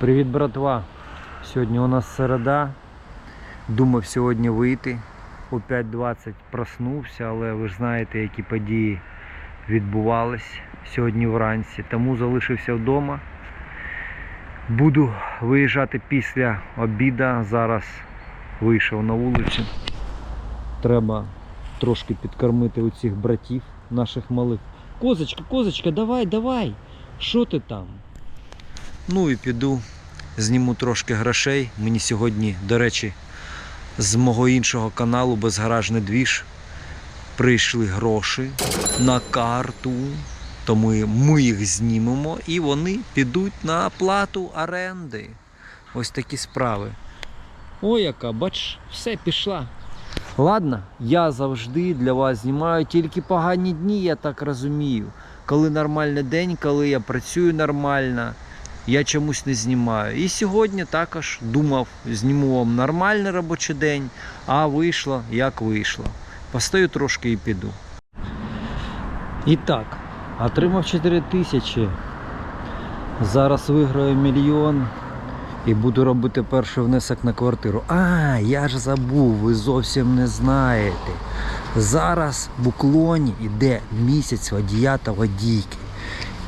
Привіт, братва! Сьогодні у нас середа. Думав сьогодні вийти. О 5.20 проснувся, але ви ж знаєте, які події відбувались сьогодні вранці. Тому залишився вдома. Буду виїжджати після обіда. Зараз вийшов на вулицю. Треба трошки підкормити у цих братів наших малих. Козочка, козочка, давай, давай! Що ти там? Ну і піду, зніму трошки грошей. Мені сьогодні, до речі, з мого іншого каналу Безгаражний двіж прийшли гроші на карту. Тому ми їх знімемо і вони підуть на оплату оренди. Ось такі справи. Ой, яка, бач, все пішла. Ладно, я завжди для вас знімаю тільки погані дні, я так розумію. Коли нормальний день, коли я працюю нормально, я чомусь не знімаю. І сьогодні також думав, зніму вам нормальний робочий день, а вийшло як вийшло. Постою трошки і піду. І так, отримав 4 тисячі. Зараз виграю мільйон і буду робити перший внесок на квартиру. А, я ж забув, ви зовсім не знаєте. Зараз в уклоні йде місяць водія та водійки.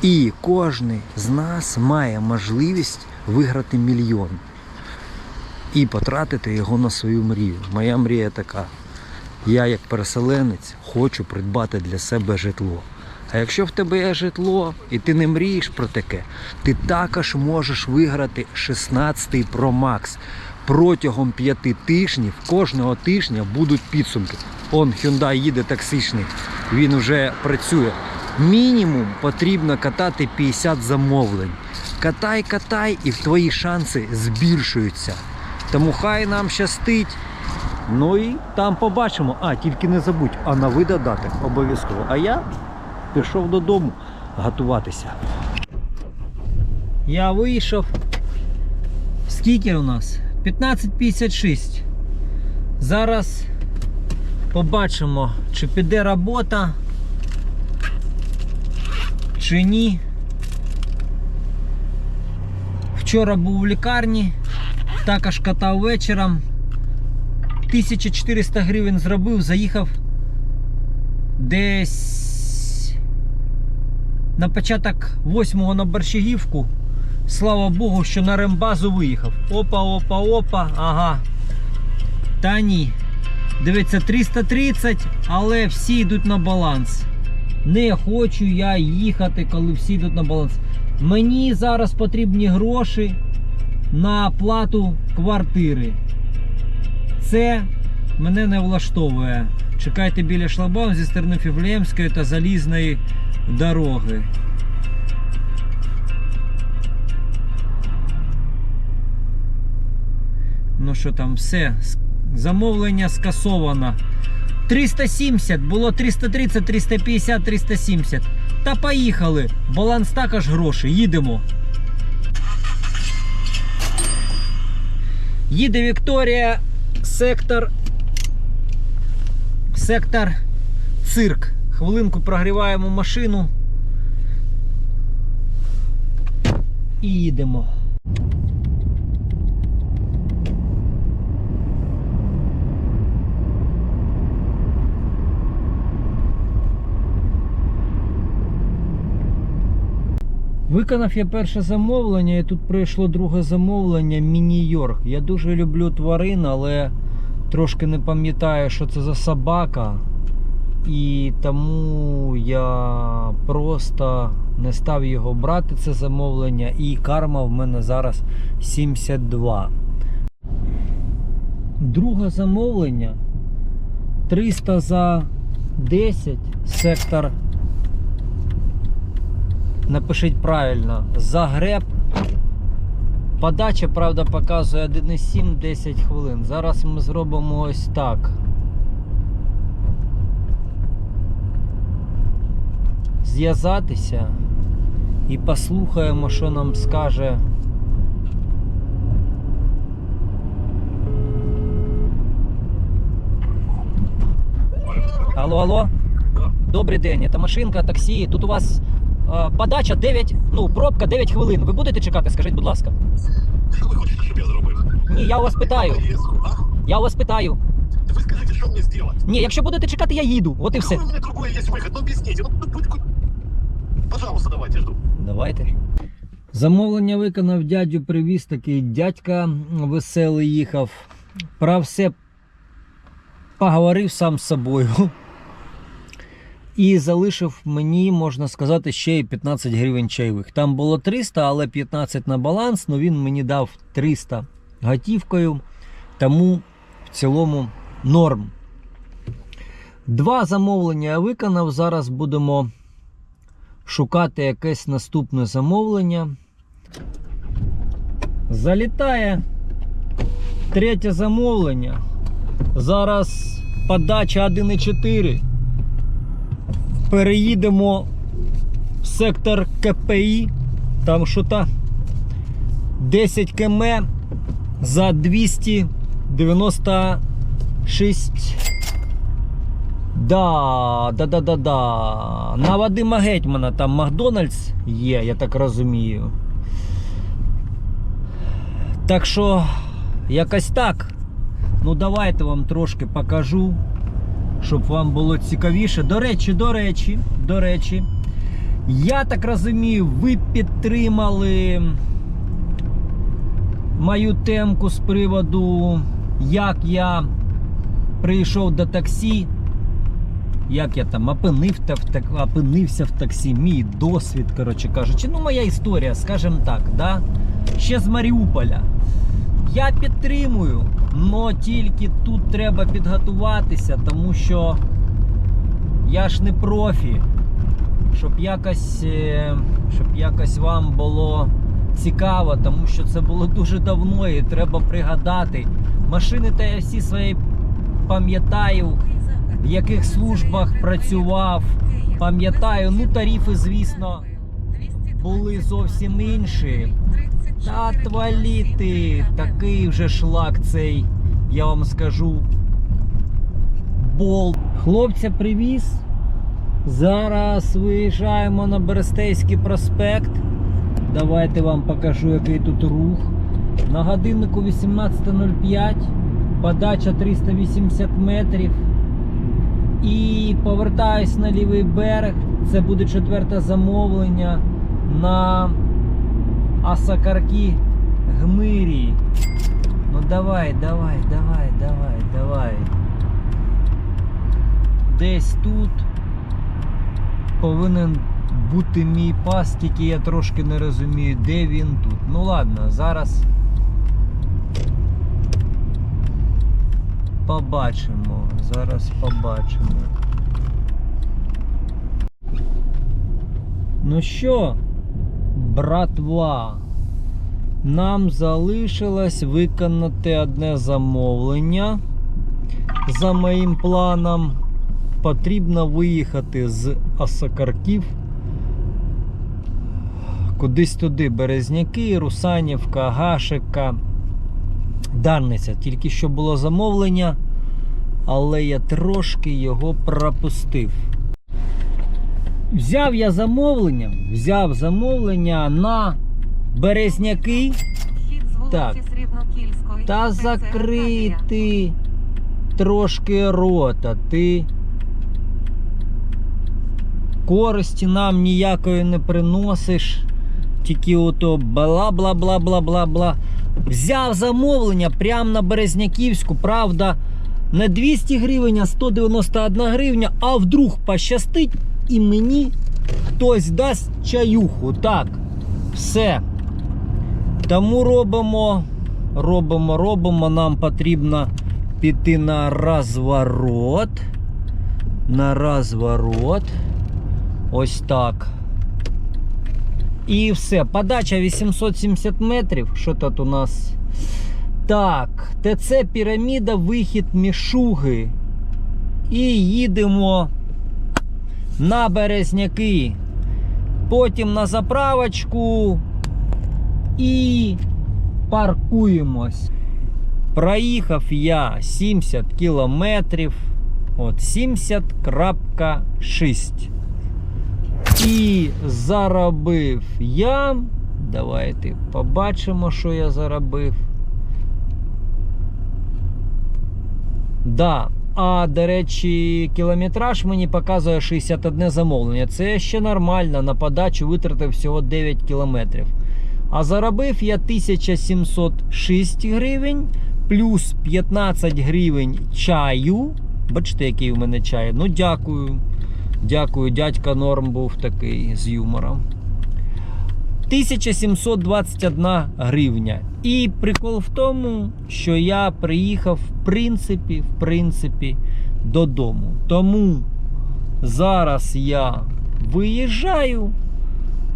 І кожен з нас має можливість виграти мільйон і потратити його на свою мрію. Моя мрія така. Я, як переселенець, хочу придбати для себе житло. А якщо в тебе є житло і ти не мрієш про таке, ти також можеш виграти 16-й Pro Max. Протягом п'яти тижнів кожного тижня будуть підсумки. Он Hyundai їде таксичний, він вже працює. Мінімум потрібно катати 50 замовлень. Катай, катай, і твої шанси збільшуються. Тому хай нам щастить. Ну і там побачимо. А, тільки не забудь, а на ви додати обов'язково. А я пішов додому готуватися. Я вийшов. Скільки у нас? 15.56. Зараз побачимо, чи піде робота, чи. Вчора був в лікарні, також катав вечором. 1400 гривень зробив, заїхав десь на початок 8-го на Борщагівку. Слава Богу, що на рембазу виїхав. Опа, опа, опа, ага. Та ні. Дивіться, 330, але всі йдуть на баланс. Не хочу я їхати, коли всі йдуть на баланс. Мені зараз потрібні гроші на оплату квартири. Це мене не влаштовує. Чекайте біля шлагбаум зі сторони Фівлеємської та залізної дороги. Ну що там, все. Замовлення скасовано. 370, було 330, 350, 370. Та поїхали. Баланс також гроші. Їдемо. Їде Вікторія, сектор. Сектор цирк. Хвилинку прогріваємо машину. І їдемо. Виконав я перше замовлення, і тут прийшло друге замовлення Міні-Йорк. Я дуже люблю тварин, але трошки не пам'ятаю, що це за собака. І тому я просто не став його брати, це замовлення, і карма в мене зараз 72. Друге замовлення 300 за 10 сектор Напишіть правильно. Загреб. Подача, правда, показує 1,7-10 хвилин. Зараз ми зробимо ось так. Зв'язатися і послухаємо, що нам скаже. Алло, алло. Добрий день, це машинка, таксі. Тут у вас Подача 9, ну, пробка 9 хвилин. Ви будете чекати, скажіть, будь ласка. Що ви хочете, щоб я зробив? Ні, я у вас питаю. Я у вас питаю. Ви скажіть, що мені зробити? Ні, якщо будете чекати, я їду. От і все. У меня другой есть выход? Ну объясните. Ну, будь Пожалуйста, давайте, жду. Давайте. Замовлення виконав дядю, привіз такий дядька веселий їхав. Про все поговорив сам з собою. І залишив мені, можна сказати, ще й 15 гривень чайових. Там було 300, але 15 на баланс, але він мені дав 300 готівкою. Тому в цілому норм. Два замовлення я виконав. Зараз будемо шукати якесь наступне замовлення. Залітає третє замовлення. Зараз подача 1,4. Переїдемо в сектор КПІ. Там що то 10 км за 296 Да, да, да, да, да. На Вадима Гетьмана там Макдональдс є, я так розумію. Так що, якось так. Ну, давайте вам трошки покажу, щоб вам було цікавіше. До речі, до речі, до речі, я так розумію, ви підтримали мою темку з приводу, як я прийшов до таксі як я там опинив, та так, опинився в таксі, мій досвід, коротше кажучи. Ну, моя історія, скажімо так, да? ще з Маріуполя. Я підтримую, але тільки тут треба підготуватися, тому що я ж не профі. Щоб якось, е, щоб якось вам було цікаво, тому що це було дуже давно і треба пригадати. Машини та я всі свої пам'ятаю в яких службах працював. Пам'ятаю, ну тарифи, звісно, були зовсім інші. Та тваліти, такий вже шлак цей, я вам скажу. Бол. Хлопця привіз. Зараз виїжджаємо на Берестейський проспект. Давайте вам покажу, який тут рух. На годиннику 18.05, подача 380 метрів. І повертаюсь на лівий берег. Це буде четверте замовлення на Асакаркі Гмирі. Ну давай, давай, давай, давай, давай. Десь тут повинен бути мій пас, тільки я трошки не розумію, де він тут. Ну ладно, зараз побачимо. Зараз побачимо. Ну що, братва, нам залишилось виконати одне замовлення. За моїм планом потрібно виїхати з Осокарків кудись туди Березняки, Русанівка, Гашика, Дарниця. Тільки що було замовлення, але я трошки його пропустив. Взяв я замовлення, взяв замовлення на Березняки Так. та закрити трошки рота. Ти користі нам ніякої не приносиш. Тільки ото бла-бла-бла-бла-бла-бла. Взяв замовлення прямо на Березняківську, правда, не 200 гривень, а 191 гривня, а вдруг пощастить і мені хтось дасть чаюху. Так, все. Тому робимо, робимо, робимо. Нам потрібно піти на розворот. На розворот. Ось так. І все. Подача 870 метрів. Що тут у нас? Так, ТЦ піраміда, вихід Мішуги. І їдемо на Березняки. Потім на заправочку. І паркуємось. Проїхав я 70 кілометрів. От 70.6. І заробив я. Давайте побачимо, що я заробив. Да. А, до речі, кілометраж мені показує 61 замовлення. Це ще нормально. На подачу витратив всього 9 кілометрів. А заробив я 1706 гривень, плюс 15 гривень чаю. Бачите, який у мене чай. Ну, дякую. Дякую, дядька Норм був такий з юмором. 1721 гривня. І прикол в тому, що я приїхав в принципі, в принципі, додому. Тому зараз я виїжджаю,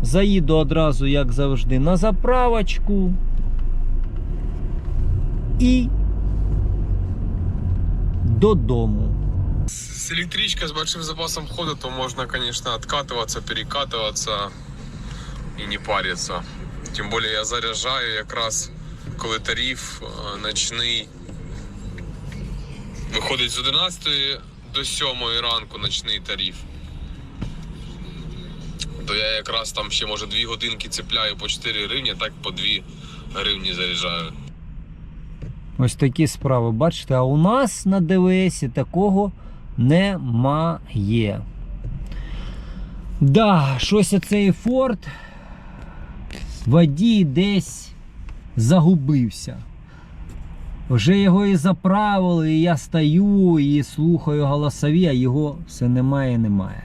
заїду одразу, як завжди, на заправочку. І додому. С электричкой с большим запасом хода, то можно, конечно, откатываться, перекатываться и не париться. Тим более я заряджаю якраз коли тариф е, ночний виходить з 11 до 7 ранку ночний тариф. То я якраз там ще може 2 годинки цепляю по 4 гривні, так по 2 гривні заряджаю. Ось такі справи. Бачите, а у нас на ДВС такого немає. Да, щось оцей Форд водій десь загубився. Вже його і заправили, і я стою і слухаю голосові, а його все немає і немає.